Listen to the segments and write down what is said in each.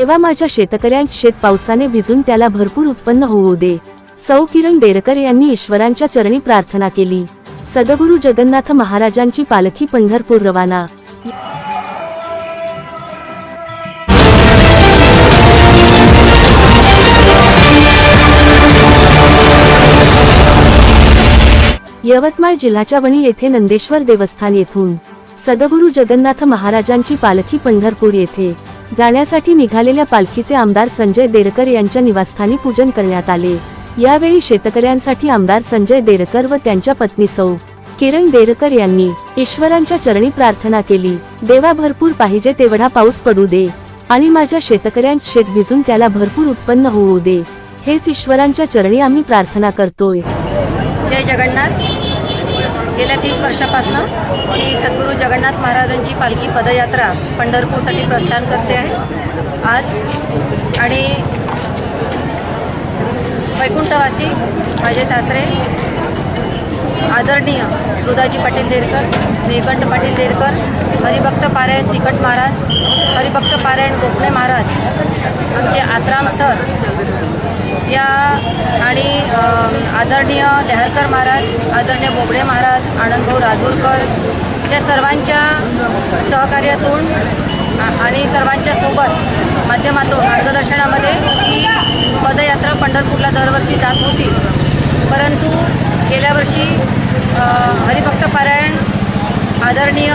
तेव्हा माझ्या शेतकऱ्यांत शेत पावसाने भिजून त्याला भरपूर उत्पन्न होऊ दे. सौ किरण देरकर यांनी ईश्वरांच्या चरणी प्रार्थना केली. सदगुरु जगन्नाथ महाराजांची पालखी पंढरपूर रवाना. यवतमाळ जिल्ह्याच्या वणी येथे नंदेश्वर देवस्थान येथून. सदगुरु जगन्नाथ महाराजांची पालखी पंढरपूर येथे. जाण्यासाठी निघालेल्या पालखीचे आमदार संजय देरकर यांच्या निवासस्थानी पूजन करण्यात आले. यावेळी शेतकऱ्यांसाठी आमदार संजय देरकर व त्यांच्या पत्नी सौ. किरण देरकर यांनी ईश्वरांच्या चरणी प्रार्थना केली. देवा भरपूर पाहिजे तेवढा पाऊस पडू दे आणि माझ्या शेतकऱ्यांत शेत भिजून त्याला भरपूर उत्पन्न होऊ दे. हेच ईश्वरांच्या चरणी आम्ही प्रार्थना करतोय. जय जगन्नाथ. गेल्या तीस वर्षापासून ही सद्गुरू जगन्नाथ महाराजांची पालखी पदयात्रा पंढरपूरसाठी प्रस्थान करते आहे. आज आणि वैकुंठवासी माझे सासरे आदरणीय रुदाजी पाटील देरकर निळकंठ पाटील देरकर हरिभक्त पारायण तिकट महाराज हरिभक्त पारायण गोपणे महाराज आमचे आत्राम सर या आणि आदरणीय देहरकर महाराज आदरणीय बोबडे महाराज आनंदभाऊ राजूरकर या सर्वांच्या सहकार्यातून आणि सर्वांच्या सोबत माध्यमातून मार्गदर्शनामध्ये ही पदयात्रा पंढरपूरला दरवर्षी जात होती. परंतु गेल्या वर्षी हरिभक्त पारायण आदरणीय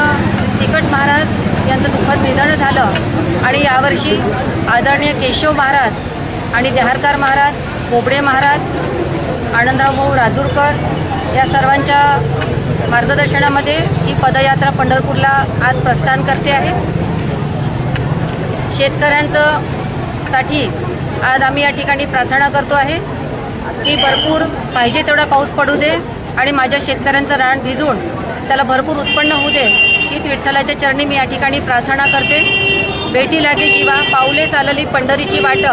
तिकट महाराज यांचं दुःखद निधन झालं आणि यावर्षी आदरणीय केशव महाराज आणि देहारकार महाराज बोबडे महाराज आनंदराव भाऊ राजूरकर या सर्वांच्या मार्गदर्शनामध्ये ही पदयात्रा पंढरपूरला आज प्रस्थान करते आहे. शेतकऱ्यांचं साठी आज आम्ही या ठिकाणी प्रार्थना करतो आहे. की भरपूर पाहिजे तेवढा पाऊस पडू दे आणि माझ्या शेतकऱ्यांचं रान भिजून त्याला भरपूर उत्पन्न होऊ दे हीच विठ्ठलाच्या चरणी मी या ठिकाणी प्रार्थना करते. भेटी लागे जीवा पाऊले चालली पंढरीची वाट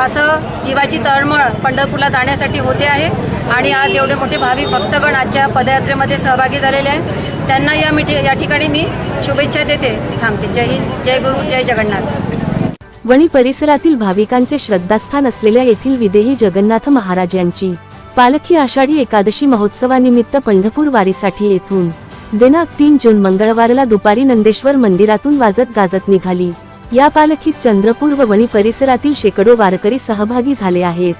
असं जीवाची तळमळ पंढरपूरला जाण्यासाठी होते आहे. आणि आज एवढे मोठे भाविक भक्तगण आजच्या पदयात्रेमध्ये सहभागी झालेले आहे. त्यांना या मिठी या ठिकाणी मी शुभेच्छा देते. थांबते. जय हिंद जय गुरु जय जगन्नाथ. वणी परिसरातील भाविकांचे श्रद्धास्थान असलेल्या येथील विदेही जगन्नाथ महाराज यांची पालखी आषाढी एकादशी महोत्सवानिमित्त पंढरपूर वारीसाठी येथून. दिनांक तीन जून मंगळवारला दुपारी नंदेश्वर मंदिरातून वाजत गाजत निघाली. या पालखीत चंद्रपूर व वणी परिसरातील शेकडो वारकरी सहभागी झाले आहेत.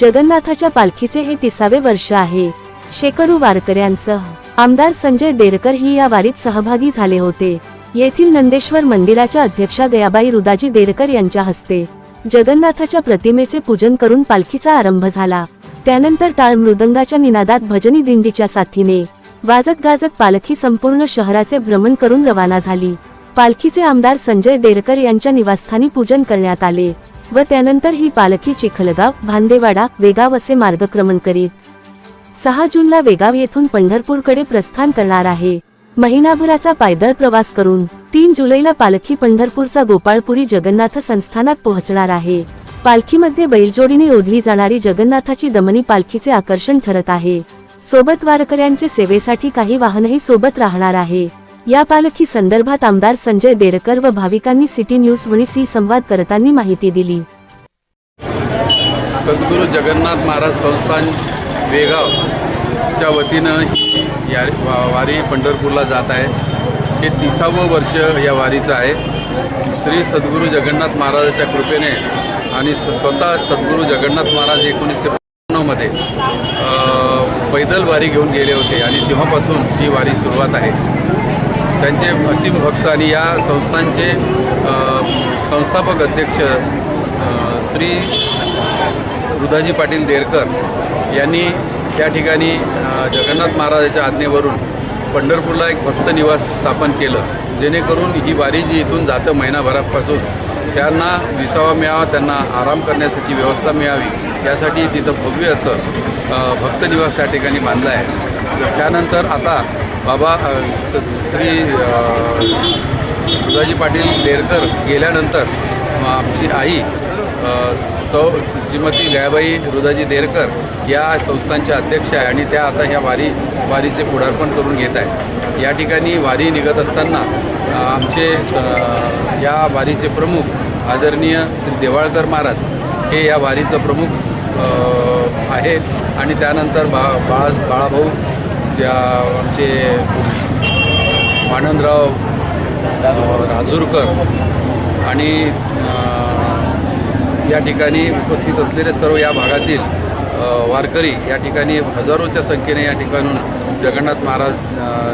जगन्नाथाच्या पालखीचे हे तिसावे वर्ष आहे. शेकडो वारकऱ्यांसह आमदार संजय देरकर ही या वारीत सहभागी झाले होते. येथील नंदेश्वर मंदिराच्या अध्यक्षा दयाबाई रुदाजी देरकर यांच्या हस्ते जगन्नाथाच्या प्रतिमेचे पूजन करून पालखीचा आरंभ झाला. त्यानंतर टाळ मृदंगाच्या निनादात भजनी दिंडीच्या साथीने वाजत गाजत पालखी संपूर्ण शहराचे भ्रमण करून रवाना झाली. पालखीचे आमदार संजय देरकर यांच्या निवासस्थानी पूजन करण्यात आले व त्यानंतर ही पालखी चिखलगाव भांदेवाडा वेगाव असे मार्गक्रमण करीत सहा जूनला वेगाव येथून पंढरपूरकडे प्रस्थान करणार आहे. महिनाभराचा पायदळ प्रवास करून तीन जुलैला पालखी पंढरपूरचा गोपाळपुरी जगन्नाथ संस्थानात पोहोचणार आहे. पालखीमध्ये बैलजोडीने ओढली जाणारी जगन्नाथाची दमनी पालखीचे आकर्षण ठरत आहे. सोबत वारकऱ्यांचे सेवेसाठी काही वाहनही सोबत राहणार आहे. या पालखी संदर्भात आमदार संजय देरकर व भाविकांनी सिटी न्यूज वणीशी संवाद करताना माहिती दिली. सद्गुरू जगन्नाथ महाराज संस्थान वेगावच्या वतीनं ही या वारी पंढरपूरला जात आहे. हे तिसावं वर्ष या वारीचं आहे. श्री सद्गुरू जगन्नाथ महाराजाच्या कृपेने आणि स्वतः सद्गुरू जगन्नाथ महाराज एकोणीसशे ब्याण्णवमध्ये पैदल वारी घेऊन गेले होते आणि तेव्हापासून ही वारी सुरुवात आहे. त्यांचे असीम भक्त आणि या संस्थांचे संस्थापक अध्यक्ष स- श्री रुदाजी पाटील देरकर यांनी त्या ठिकाणी जगन्नाथ महाराजाच्या आज्ञेवरून पंढरपूरला एक भक्त निवास स्थापन केलं. जेणेकरून ही वारी जी इथून जातं महिनाभरापासून त्यांना विसावा मिळावा त्यांना आराम करण्यासाठी व्यवस्था मिळावी यासाठी तिथं भव्य असं भक्तनिवास भक्त निवास त्या ठिकाणी बांधलं आहे. त्यानंतर आता बाबा स- श्री अ, दुधाजी पाटील देरकर गेल्यानंतर आमची आई सौ श्रीमती गयाबाई रुदाजी देरकर या संस्थांच्या अध्यक्ष आहे आणि त्या आता ह्या वारी वारीचे पुढारपण करून घेत आहे या ठिकाणी वारी निघत असताना आमचे स- या वारीचे प्रमुख आदरणीय श्री देवाळकर महाराज हे या वारीचं प्रमुख आहेत. आणि त्यानंतर बा बाळा बाळाभाऊ त्या आमचे आनंदराव राजूरकर आणि या ठिकाणी उपस्थित असलेले सर्व या भागातील वारकरी या ठिकाणी हजारोच्या संख्येने या ठिकाणून जगन्नाथ महाराज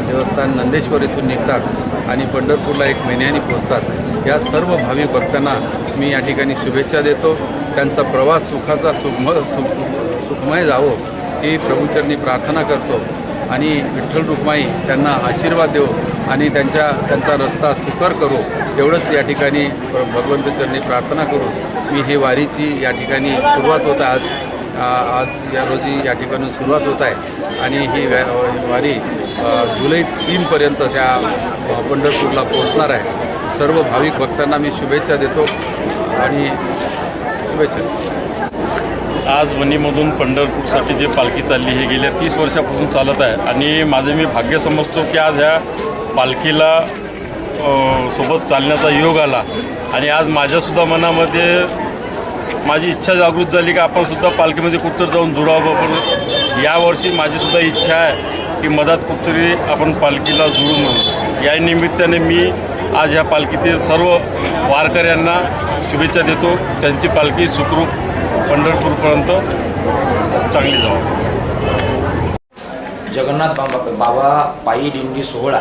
देवस्थान नंदेश्वर इथून निघतात आणि पंढरपूरला एक महिन्याने पोचतात या सर्व भाविक भक्तांना मी या ठिकाणी शुभेच्छा देतो. त्यांचा प्रवास सुखाचा सुखम सुख सुखमय जावो. ही प्रभूचरणी प्रार्थना करतो. आणि विठ्ठल रुक्माई त्यांना आशीर्वाद देऊ आणि त्यांच्या त्यांचा रस्ता सुकर करू एवढंच या ठिकाणी भगवंतचरणी प्रार्थना करू. मी हे वारीची या ठिकाणी सुरुवात होत आहे. आज आज या रोजी या ठिकाणी सुरुवात होत आहे. आणि ही वारी जुलै तीनपर्यंत त्या पंढरपूरला पोहोचणार आहे. सर्व भाविक भक्तांना मी शुभेच्छा देतो. आणि शुभेच्छा. आज वणीमधून पंढरपूरसाठी जे पालखी चालली हे गेल्या तीस वर्षापासून चालत आहे. आणि माझे मी भाग्य समजतो की आज ह्या पालखीला सोबत चालण्याचा योग आला. आणि आज माझ्यासुद्धा मनामध्ये माझी इच्छा जागृत झाली की आपणसुद्धा पालखीमध्ये कुठंतरी जाऊन जुळावं पण यावर्षी माझीसुद्धा इच्छा आहे की मधात कुठतरी आपण पालखीला जुळू म्हणून. या निमित्ताने मी आज ह्या पालखीतील सर्व वारकऱ्यांना शुभेच्छा देतो. त्यांची पालखी सुखरूप पंढरपूरपर्यंत चांगली जावं जगन्नाथ बाबा बाबा पायी दिंडी सोहळा.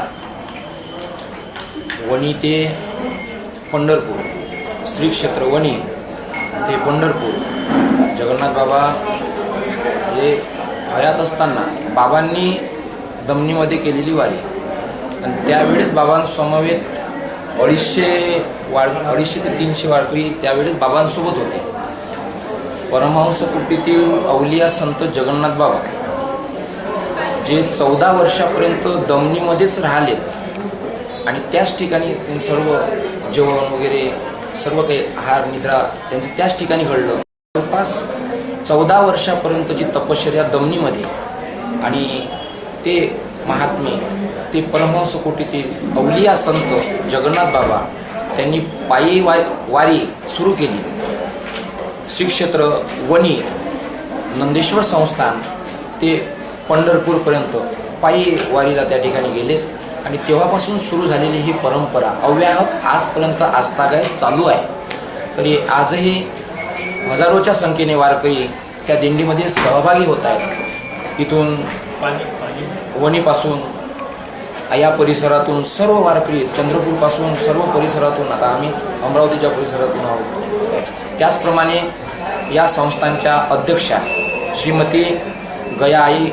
वणी ते पंढरपूर. श्री क्षेत्र वणी ते पंढरपूर. जगन्नाथ बाबा हे हयात असताना बाबांनी दमनीमध्ये केलेली वारी. आणि त्यावेळेस बाबांसमवेत अडीचशे वार अडीचशे ते तीनशे वारकरी त्यावेळेस बाबांसोबत होते. परमहंस कुटीतील अवलिया संत जगन्नाथ बाबा जे चौदा वर्षापर्यंत दमनीमध्येच राहिलेत आणि त्याच ठिकाणी त्यांनी सर्व जेवण वगैरे सर्व काही आहार निद्रा त्यांचं त्याच ठिकाणी घडलं. जवळपास चौदा वर्षापर्यंत जी तपश्चर्या दमनीमध्ये आणि ते महात्मे ते परमहंस कोटीतील अवलिया संत जगन्नाथ बाबा त्यांनी पायी वारी सुरू केली. श्री क्षेत्र वणी नंदेश्वर संस्थान ते पंढरपूरपर्यंत पायी वारीला त्या ठिकाणी गेलेत. आणि तेव्हापासून सुरू झालेली ही परंपरा अव्याहत आजपर्यंत आजतागाय चालू आहे. तरी आजही हजारोच्या संख्येने वारकरी त्या दिंडीमध्ये सहभागी होत आहेत. इथून वणीपासून या परिसरातून सर्व वारकरी चंद्रपूरपासून सर्व परिसरातून आता आम्ही अमरावतीच्या परिसरातून आहोत. त्याचप्रमाणे या संस्थांच्या अध्यक्षा श्रीमती गयाई आई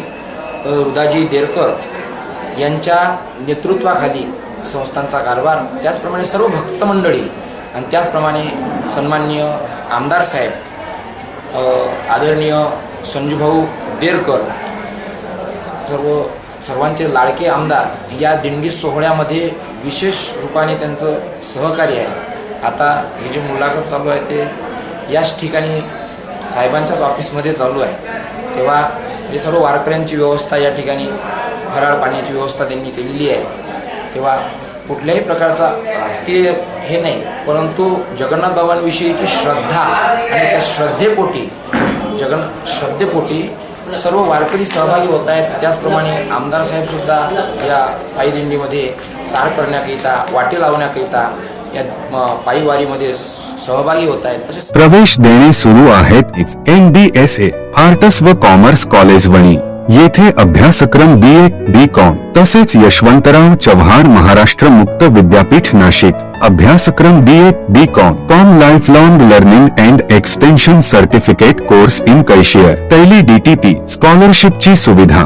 रुदाजी देरकर यांच्या नेतृत्वाखाली संस्थांचा कारभार त्याचप्रमाणे सर्व भक्तमंडळी आणि त्याचप्रमाणे सन्माननीय आमदार साहेब आदरणीय संजूभाऊ देरकर सर्व सर्वांचे लाडके आमदार या दिंडी सोहळ्यामध्ये विशेष रूपाने त्यांचं सहकार्य आहे. आता ही जी मुलाखत चालू आहे ते याच ठिकाणी साहेबांच्याच ऑफिसमध्ये चालू आहे. तेव्हा हे सर्व वारकऱ्यांची व्यवस्था या ठिकाणी फराळ पाण्याची व्यवस्था त्यांनी केलेली आहे. तेव्हा कुठल्याही प्रकारचा राजकीय हे नाही परंतु जगन्नाथ बाबांविषयीची श्रद्धा आणि त्या श्रद्धेपोटी जगन श्रद्धेपोटी सर्व वारकरी सहभागी होत आहेत. त्याचप्रमाणे आमदार साहेबसुद्धा या पायदिंडीमध्ये सार करण्याकरिता वाटे लावण्याकरिता या पायीवारीमध्ये सहभागी होत आहेत. तसेच प्रवेश देणे सुरू आहेत. N D S A arts व कॉमर्स कॉलेज वणी. येथे अभ्यासक्रम बी ए बी कॉम तसेच यशवंतराव चव्हाण महाराष्ट्र मुक्त विद्यापीठ नाशिक. अभ्यासक्रम B A B com com lifelong learning and extension certificate course in cashier tally DTP स्कॉलरशिपची सुविधा.